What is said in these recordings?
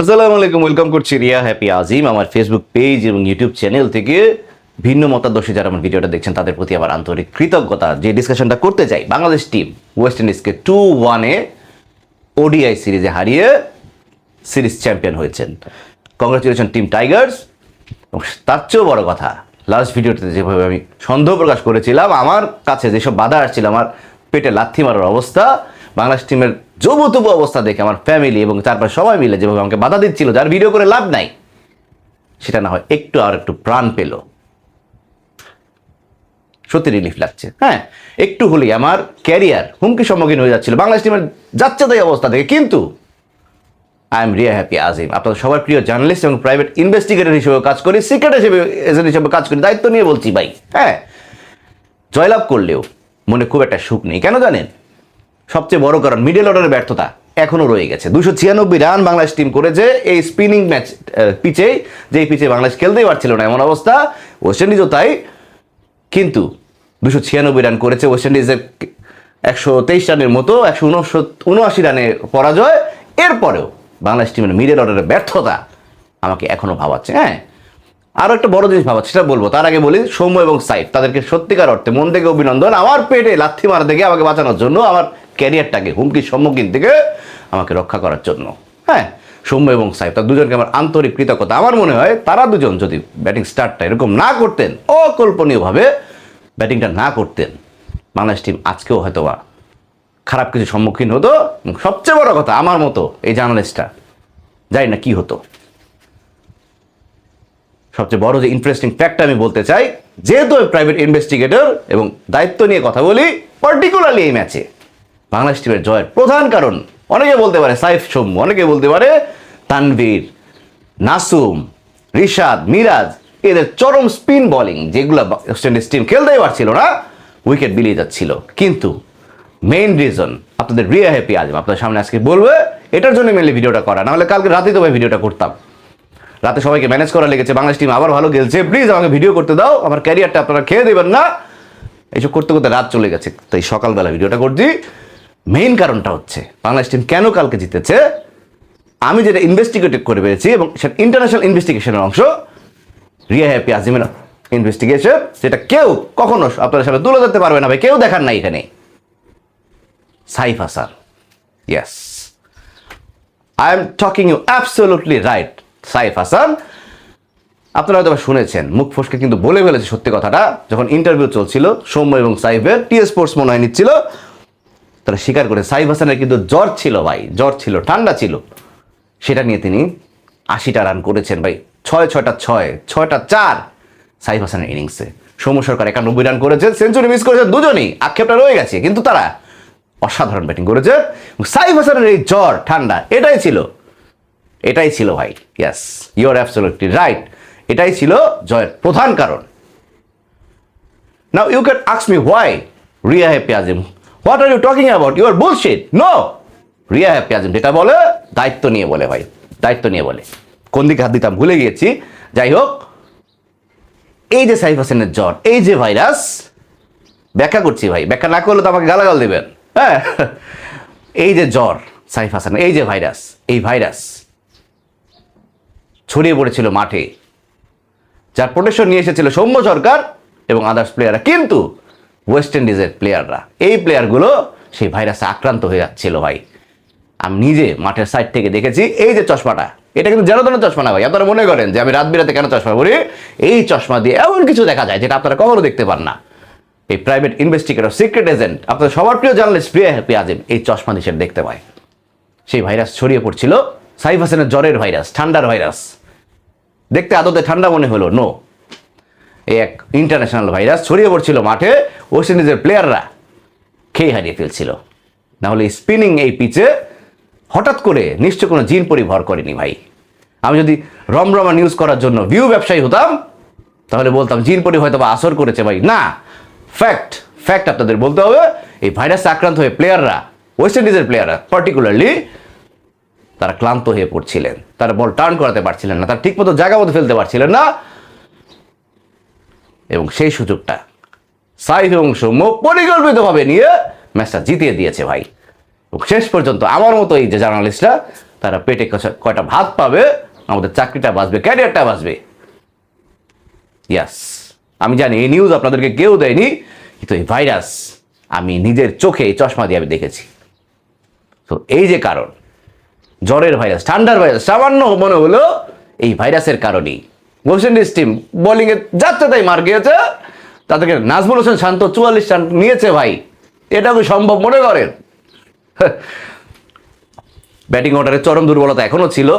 আসসালামু আলাইকুম ওয়েলকাম করছি রিয়া হ্যাপি আজিম আমার ফেসবুক পেজ এবং ইউটিউব চ্যানেল থেকে ভিন্ন মতাদর্শী যারা আমার ভিডিওটা দেখছেন, তাদের প্রতি আমার আন্তরিক কৃতজ্ঞতা। যে ডিসকাশনটা করতে চাই, বাংলাদেশ টিম ওয়েস্ট ইন্ডিজকে টু ওয়ানে ওডিআই সিরিজে হারিয়ে সিরিজ চ্যাম্পিয়ন হয়েছেন। কংগ্রাচুলেশন টিম টাইগার্স এবং তার চেয়েও বড় কথা লাস্ট ভিডিওতে যেভাবে আমি সন্দেহ প্রকাশ করেছিলাম, আমার কাছে যেসব বাধা আসছিল, আমার পেটে লাথি মারার অবস্থা বাংলাদেশ টিমের যুবতবু অবস্থা দেখে আমার ফ্যামিলি এবং তারপর সবাই মিলে যেভাবে আমাকে বাধা দিচ্ছিল, যার ভিডিও করে লাভ নাই, সেটা না হয় একটু আর একটু প্রাণ পেল। সত্যি রিলিফ লাগছে। হ্যাঁ একটু হলেই আমার ক্যারিয়ার হুমকি সম্মুখীন হয়ে যাচ্ছিল। বাংলাদেশ টিমের যাচ্ছে তাই অবস্থা থেকে কিন্তু I am Riya Happy Azim আপনাদের সবার প্রিয় জার্নালিস্ট এবং প্রাইভেট ইনভেস্টিগেটর হিসেবে কাজ করি সিক্রেট হিসেবে এজেন্ট হিসেবে কাজ করি, দায়িত্ব নিয়ে বলছি ভাই। হ্যাঁ জয়লাভ করলেও মনে খুব একটা সুখ নেই। কেন জানেন? সবচেয়ে বড় কারণ মিডল অর্ডারের ব্যর্থতা এখনও রয়ে গেছে। দুশো ছিয়ানব্বই রান বাংলাদেশ টিম করেছে এই স্পিনিং ম্যাচ পিচেই যেই পিচে বাংলাদেশ খেলতেই পারছিল না এমন অবস্থা ওয়েস্ট ইন্ডিজও তাই। কিন্তু দুশো ছিয়ানব্বই রান করেছে ওয়েস্ট ইন্ডিজের একশো তেইশ রানের মতো, একশো উনআশি রানে পরাজয়। এরপরেও বাংলাদেশ টিমের মিডল অর্ডারের ব্যর্থতা আমাকে এখনও ভাবাচ্ছে হ্যাঁ? আরও একটা বড় জিনিস ভাবাচ্ছে, সেটা বলব। তার আগে বলি, সৌম্য এবং সাইফ, তাদেরকে সত্যিকার অর্থে মন থেকে অভিনন্দন। আমার পেটে লাথি মারা থেকে আমাকে বাঁচানোর জন্য আমার ক্যারিয়ারটাকে হুমকির সম্মুখীন থেকে আমাকে রক্ষা করার জন্য। হ্যাঁ সৌম্য এবং সাইফ, তার দুজনকে আমার আন্তরিক কৃতজ্ঞতা। আমার মনে হয় তারা দুজন যদি ব্যাটিং স্টার্টটা এরকম না করতেন, অকল্পনীয়ভাবে ব্যাটিংটা না করতেন, বাংলাদেশ টিম আজকেও হয়তো বা খারাপ কিছু সম্মুখীন হতো। সবচেয়ে বড় কথা আমার মতো এই জার্নালিস্টটা, জানি না কি হতো। সবচেয়ে বড় যে ইন্টারেস্টিং ফ্যাক্ট আমি বলতে চাই, যেহেতু প্রাইভেট ইনভেস্টিগেটর এবং দায়িত্ব নিয়ে কথা বলি পার্টিকুলারলি এই ম্যাচে বাংলাদেশ টিমের জয়ের প্রধান কারণ। অনেকে বলতে পারে সাইফ সৌম্য, অনেকে বলতে পারে তানভীর, নাসুম, রিশাদ, মিরাজ, এদের চরম স্পিন বোলিং যেগুলো ওয়েস্ট ইন্ডিজ টিম খেলতেই পারছিল না উইকেট বিলিয়ে যাচ্ছিল। কিন্তু মেইন রিজন আপনাদের রিয়া হ্যাপি আজম, আপনাদের সামনে আজকে বলবে, এটার জন্য মেনলি ভিডিওটা করা। নাহলে কালকে রাতেই তো ভাই ভিডিওটা করতাম। রাতে সবাইকে ম্যানেজ করা লেগেছে, বাংলাদেশ টিম আবার ভালো খেলছে। প্লিজ আমাকে ভিডিও করতে দাও, আমার ক্যারিয়ারটা আপনারা খেয়ে দেবেন না। এইসব করতে করতে রাত চলে গেছে, তাই সকালবেলা ভিডিওটা করছি। মেইন কারণটা হচ্ছে, বাংলাদেশ টিম কেন কালকে জিতেছে? আমি যেটা ইনভেস্টিগেট করে পেরেছি এবং সেটা ইন্টারন্যাশনাল ইনভেস্টিগেশনের অংশ, রিয়া হ্যাপি আজিমের ইনভেস্টিগেশন সেটা কেউ কখনো আপনাদের সামনে তুলে ধরতে পারবে না ভাই, কেউ দেখার নাই এখানে। Saif Hasan yes I am talking you absolutely right Saif Hasan. আপনারা হয়তো শুনেছেন, মুখ ফসকে কিন্তু বলে ফেলেছে সত্যি কথাটা, যখন ইন্টারভিউ চলছিল, সৌম্য এবং সাইফের টি স্পোর্টস মনে হয় নিচ্ছিল তারা স্বীকার করে, সাইফ হাসানের কিন্তু জ্বর ছিল ভাই, জ্বর ছিল, ঠান্ডা ছিল। সেটা নিয়ে তিনি আশিটা রান করেছেন ভাই, ছয়, ছয়টা ছয়, ছয়টা চার সাইফ হাসানের ইনিংসে। সৌম্য সরকার একানব্বই রান করেছে সেঞ্চুরি মিস করেছে দুজনই, আক্ষেপটা রয়ে গেছে, কিন্তু তারা অসাধারণ ব্যাটিং করেছে। সাইফ হাসানের এই জ্বর, ঠান্ডা, এটাই ছিল এটাই ছিল ভাই ইয়াস ইউর অ্যাবসোলুটলি রাইট এটাই ছিল জয়ের প্রধান কারণ। Now you can আক্স me why Riya Happy Azim what are you talking about your bullshit no Riya Happy Azim, যেটা বলে, দায়িত্ব নিয়ে বলে ভাই, দায়িত্ব নিয়ে বলে। কোন দিকে হাত দিতাম, ভুলে গিয়েছি। যাই হোক, এই যে সাইফ হাসানের জ্বর, এই যে ভাইরাস, ব্যাখ্যা করছি ভাই, ব্যাখ্যা না করলে তো আমাকে গালাগাল দেবেন। হ্যাঁ এই যে জ্বর, সাইফ হাসান, এই যে ভাইরাস, এই ভাইরাস ছড়িয়ে পড়েছিল মাঠে। যার প্রোটেকশন নিয়ে এসেছিল সৌম্য সরকার এবং আদার্স প্লেয়াররা কিন্তু ওয়েস্ট ইন্ডিজের প্লেয়াররা এই প্লেয়ারগুলো সেই ভাইরাসে আক্রান্ত হয়ে যাচ্ছিল ভাই। আমি নিজে মাঠের সাইড থেকে দেখেছি, এই যে চশমাটা, এটা কিন্তু যেন তেন চশমা না ভাই। আপনারা মনে করেন যে আমি রাত বিরাতে কেন চশমা পরি? এই চশমা দিয়ে এমন কিছু দেখা যায় যেটা আপনারা কখনো দেখতে পান না। এই প্রাইভেট ইনভেস্টিগেটর সিক্রেট এজেন্ট আপনার সবার প্রিয় জার্নালিস্ট প্রিয়া হ্যাপি আজিম, এই চশমা দিয়ে দেখতে পায়। সেই ভাইরাস ছড়িয়ে পড়ছিল সাইফ জ্বরের ভাইরাস ঠান্ডার ভাইরাস দেখতে আদতে ঠান্ডা মনে হলো নো এক ইন্টারন্যাশনাল ভাইরাস ছড়িয়ে পড়ছিল মাঠে ওয়েস্ট ইন্ডিজের প্লেয়াররা খেয়ে হারিয়ে ফেলছিল। নাহলে স্পিনিং এই পিচে হঠাৎ করে নিশ্চয় কোনো জিন পরি ভর করেনি ভাই। আমি যদি রমরমা নিউজ করার জন্য ভিউ ব্যবসায়ী হতাম, তাহলে বলতাম, জিন পরি হয়তো বা আসর করেছে ভাই। না ফ্যাক্ট ফ্যাক্ট আপনাদের বলতে হবে, এই ভাইরাসে আক্রান্ত হয়ে প্লেয়াররা ওয়েস্ট ইন্ডিজের প্লেয়াররা পার্টিকুলারলি তারা ক্লান্ত হয়ে পড়ছিলেন। তারা বল টার্ন করাতে পারছিলেন না, তারা ঠিকমতো জায়গা মতো ফেলতে পারছিলেন না। এবং সেই সুযোগটা সাইফ এবং সৌম্য পরিকল্পিতভাবে নিয়ে ম্যাচটা জিতিয়ে দিয়েছে ভাই। শেষ পর্যন্ত আমার মতো এই যে জার্নালিস্টরা, তারা পেটে কয়টা ভাত পাবে, আমাদের চাকরিটা বাঁচবে, ক্যারিয়ারটা বাঁচবে। ইয়াস আমি জানি এই নিউজ আপনাদেরকে কেউ দেয়নি, কিন্তু এই ভাইরাস আমি নিজের চোখে এই চশমা দিয়ে আমি দেখেছি। তো এই যে কারণ, জ্বরের ভাইরাস ঠান্ডার ভাইরাস সামান্য মনে হলো এই ভাইরাসের কারণেই। ওয়েস্ট ইন্ডিজ টিম বোলিংয়ে যাচ্ছে তাই মার গিয়েছে। তাদেরকে নাজমুল হোসেন শান্ত চুয়াল্লিশ রান নিয়েছে ভাই। এটা সম্ভব মনে করেন? ব্যাটিং অর্ডারের চরম দুর্বলতা এখনও ছিল।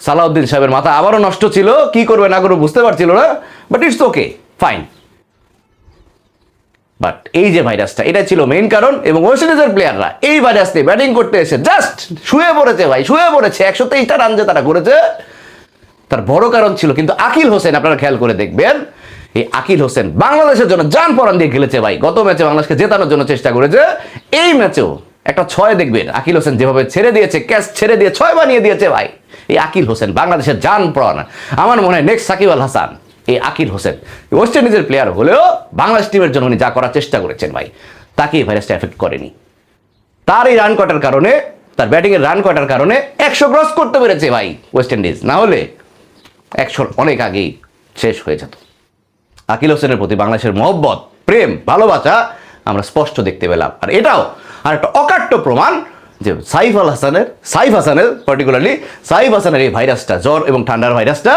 সালাউদ্দিন সাহেবের মাথা আবারও নষ্ট ছিল। কি করবে না করবে বুঝতে পারছিল না but it's okay fine but এই যে ভাইরাসটা এটা ছিল মেইন কারণ এবং ওয়েস্ট ইন্ডিজের প্লেয়াররা এই ভাইরাস নিয়ে ব্যাটিং করতে এসে জাস্ট শুয়ে পড়েছে ভাই, শুয়ে পড়েছে। একশো তেইশটা রান যে তারা করেছে, তার বড় কারণ ছিল। কিন্তু আকিল হোসেন আপনারা খেয়াল করে দেখবেন এই আকিল হোসেন বাংলাদেশের জন্য যান পরান দিয়ে খেলেছে ভাই। গত ম্যাচে বাংলাদেশকে জেতানোর জন্য চেষ্টা করেছে। এই ম্যাচেও একটা ছয় দেখবেন। আকিল হোসেন যেভাবে ছেড়ে দিয়েছে, ক্যাচ ছেড়ে দিয়ে ছয় বানিয়ে দিয়েছে ভাই। এই আকিল হোসেন বাংলাদেশের জান পরান আমার মনে হয় নেক্সট সাকিব আল হাসান, এই আকিল হোসেন ওয়েস্ট ইন্ডিজের প্লেয়ার হলেও বাংলাদেশ টিমের জন্য উনি যা করার চেষ্টা করেছেন ভাই তাকে এই ভাইরাসটা এফেক্ট করেনি। তার এই রান কটার কারণে, তার ব্যাটিংয়ের রান কটার কারণে একশো ক্রস করতে পেরেছে ভাই ওয়েস্ট ইন্ডিজ না হলে একশোর অনেক আগেই শেষ হয়ে যেত। আকিল হোসেনের প্রতি বাংলাদেশের মহব্বত, প্রেম, ভালোবাসা আমরা স্পষ্ট দেখতে পেলাম। আর এটাও আর একটা অকাট্য প্রমাণ যে সাইফ আল হাসানের, সাইফ হাসানের পার্টিকুলারলি সাইফ হাসানের এই ভাইরাসটা, জ্বর এবং ঠান্ডার ভাইরাসটা,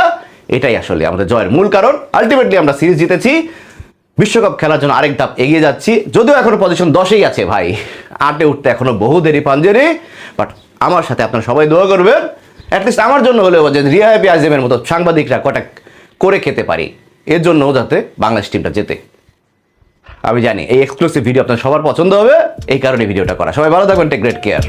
এটাই আসলে আমাদের জয়ের মূল কারণ। আলটিমেটলি আমরা সিরিজ জিতেছি, বিশ্বকাপ খেলার জন্য আরেক ধাপ এগিয়ে যাচ্ছি। যদিও এখনও পজিশন দশেই আছে ভাই, আটে উঠতে এখনও বহু দেরি পাঞ্জেরি বাট আমার সাথে আপনারা সবাই দোয়া করবেন। অ্যাটলিস্ট আমার জন্য হলেও যে রিয়া হ্যাপি আজমের মতো সাংবাদিকরা কটা করে খেতে পারি। এর জন্য যাতে বাংলাদেশ টিমটা জেতে। আমি জানি এই এক্সক্লুসিভ ভিডিও আপনার সবার পছন্দ হবে, এই কারণে ভিডিওটা করা। সবাই ভালো থাকবেন টেক গ্রেট কেয়ার